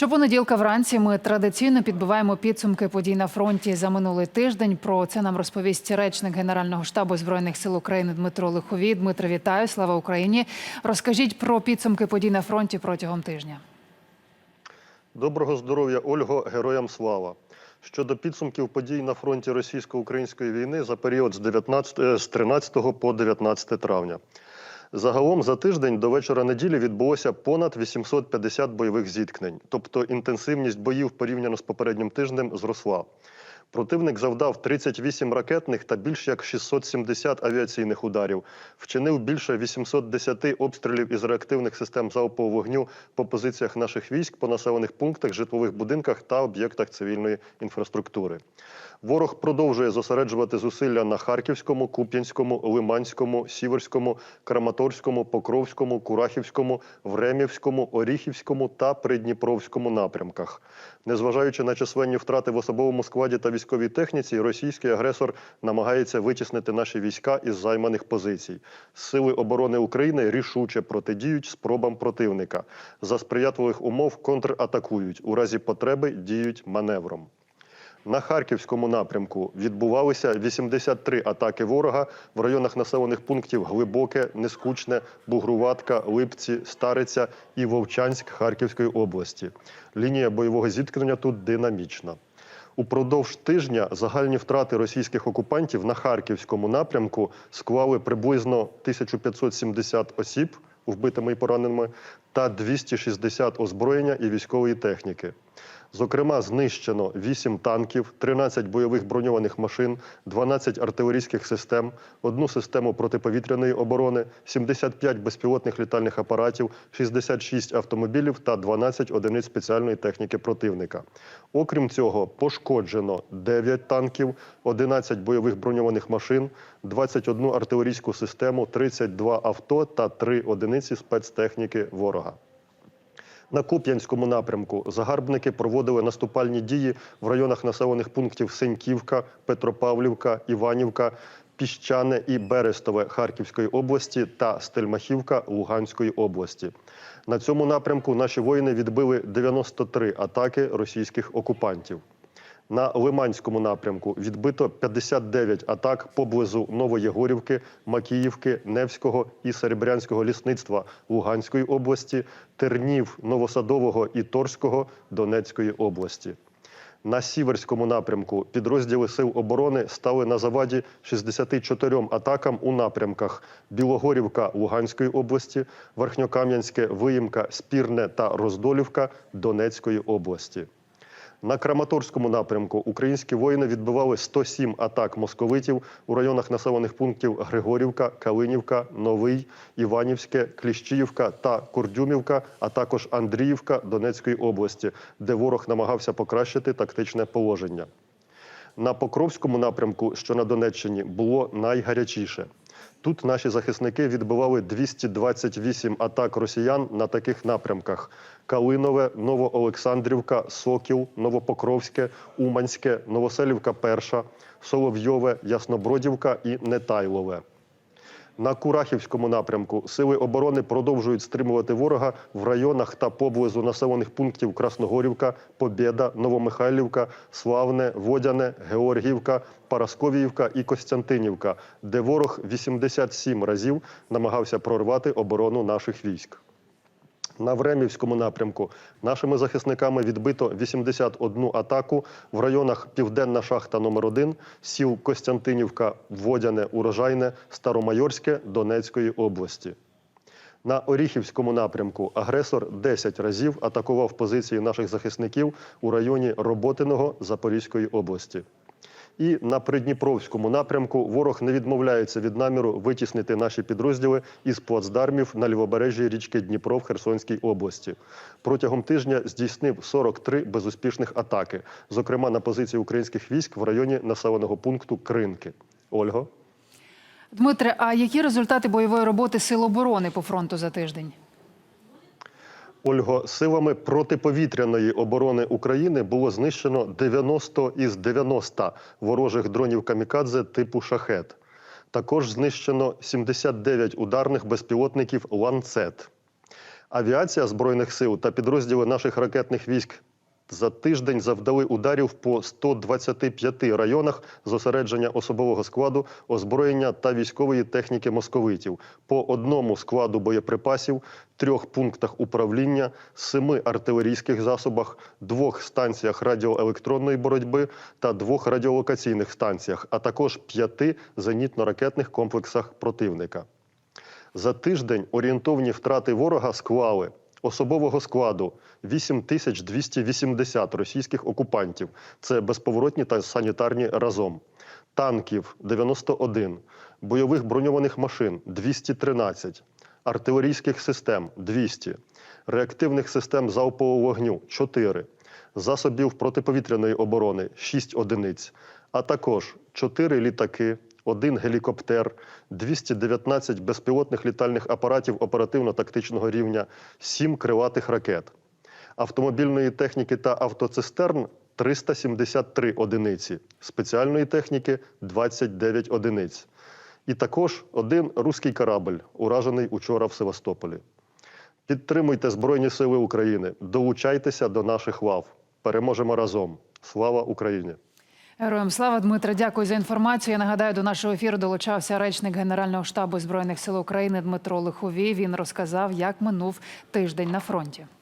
Щопонеділка вранці ми традиційно підбиваємо підсумки подій на фронті за минулий тиждень. Про це нам розповість речник Генерального штабу збройних сил України Дмитро Лиховій. Дмитро, вітаю! Слава Україні! Розкажіть про підсумки подій на фронті протягом тижня. Доброго здоров'я, Ольго, героям слава. Щодо підсумків подій на фронті російсько-української війни за період з 19, е, з 13 по 19 травня. Загалом за тиждень до вечора неділі відбулося понад 850 бойових зіткнень, тобто інтенсивність боїв порівняно з попереднім тижнем зросла. Противник завдав 38 ракетних та більш як 670 авіаційних ударів, вчинив більше 810 обстрілів із реактивних систем залпового вогню по позиціях наших військ, по населених пунктах, житлових будинках та об'єктах цивільної інфраструктури. Ворог продовжує зосереджувати зусилля на Харківському, Куп'янському, Лиманському, Сіверському, Краматорському, Покровському, Курахівському, Времівському, Оріхівському та Придніпровському напрямках. Незважаючи на численні втрати в особовому складі та військовій техніці, російський агресор намагається витіснити наші війська із займаних позицій. Сили оборони України рішуче протидіють спробам противника. За сприятливих умов контратакують. У разі потреби діють маневром. На Харківському напрямку відбувалися 83 атаки ворога в районах населених пунктів Глибоке, Нескучне, Бугруватка, Липці, Стариця і Вовчанськ Харківської області. Лінія бойового зіткнення тут динамічна. Упродовж тижня загальні втрати російських окупантів на Харківському напрямку склали приблизно 1570 осіб вбитими і пораненими та 260 озброєння і військової техніки. Зокрема, знищено 8 танків, 13 бойових броньованих машин, 12 артилерійських систем, одну систему протиповітряної оборони, 75 безпілотних літальних апаратів, 66 автомобілів та 12 одиниць спеціальної техніки противника. Окрім цього, пошкоджено 9 танків, 11 бойових броньованих машин, 21 артилерійську систему, 32 авто та 3 одиниці спецтехніки ворога. На Куп'янському напрямку загарбники проводили наступальні дії в районах населених пунктів Сеньківка, Петропавлівка, Іванівка, Піщане і Берестове Харківської області та Стельмахівка Луганської області. На цьому напрямку наші воїни відбили 93 атаки російських окупантів. На Лиманському напрямку відбито 59 атак поблизу Новоєгорівки, Макіївки, Невського і Серебрянського лісництва Луганської області, Тернів, Новосадового і Торського Донецької області. На Сіверському напрямку підрозділи Сил оборони стали на заваді 64 атакам у напрямках Білогорівка Луганської області, Верхньокам'янське, Виїмка, Спірне та Роздолівка Донецької області. На Краматорському напрямку українські воїни відбивали 107 атак московитів у районах населених пунктів Григорівка, Калинівка, Новий, Іванівське, Кліщіївка та Курдюмівка, а також Андріївка Донецької області, де ворог намагався покращити тактичне положення. На Покровському напрямку, що на Донеччині, було найгарячіше. Тут наші захисники відбивали 228 атак росіян на таких напрямках: Калинове, Новоолександрівка, Сокіл, Новопокровське, Уманське, Новоселівка Перша, Соловйове, Яснобродівка і Нетайлове. На Курахівському напрямку сили оборони продовжують стримувати ворога в районах та поблизу населених пунктів Красногорівка, Побєда, Новомихайлівка, Славне, Водяне, Георгіївка, Парасковіївка і Костянтинівка, де ворог 87 разів намагався прорвати оборону наших військ. На Времівському напрямку нашими захисниками відбито 81 атаку в районах Південна шахта номер 1 сіл Костянтинівка, Водяне, Урожайне, Старомайорське Донецької області. На Оріхівському напрямку агресор 10 разів атакував позиції наших захисників у районі Роботиного Запорізької області. І на Придніпровському напрямку ворог не відмовляється від наміру витіснити наші підрозділи із плацдармів на лівобережжі річки Дніпро в Херсонській області. Протягом тижня здійснив 43 безуспішних атаки, зокрема на позиції українських військ в районі населеного пункту Кринки. Ольго. Дмитре, а які результати бойової роботи Сил оборони по фронту за тиждень? Ольго, силами протиповітряної оборони України було знищено 90 із 90 ворожих дронів камікадзе типу шахет. Також знищено 79 ударних безпілотників ланцет. Авіація Збройних сил та підрозділи наших ракетних військ за тиждень завдали ударів по 125 районах зосередження особового складу, озброєння та військової техніки московитів, по одному складу боєприпасів, трьох пунктах управління, семи артилерійських засобах, двох станціях радіоелектронної боротьби та двох радіолокаційних станціях, а також п'яти зенітно-ракетних комплексах противника. За тиждень орієнтовні втрати ворога склали особового складу 8280 російських окупантів. Це безповоротні та санітарні разом. Танків 91, бойових броньованих машин 213, артилерійських систем 200, реактивних систем залпового вогню 4, засобів протиповітряної оборони 6 одиниць, а також 4 літаки, один гелікоптер, 219 безпілотних літальних апаратів оперативно-тактичного рівня, 7 крилатих ракет, автомобільної техніки та автоцистерн 373 одиниці, спеціальної техніки 29 одиниць. І також один руський корабль, уражений учора в Севастополі. Підтримуйте Збройні Сили України, долучайтеся до наших лав. Переможемо разом. Слава Україні! Героям слава Дмитре, дякую за інформацію. Я нагадаю, до нашого ефіру долучався речник Генерального штабу збройних сил України Дмитро Лиховій. Він розказав, як минув тиждень на фронті.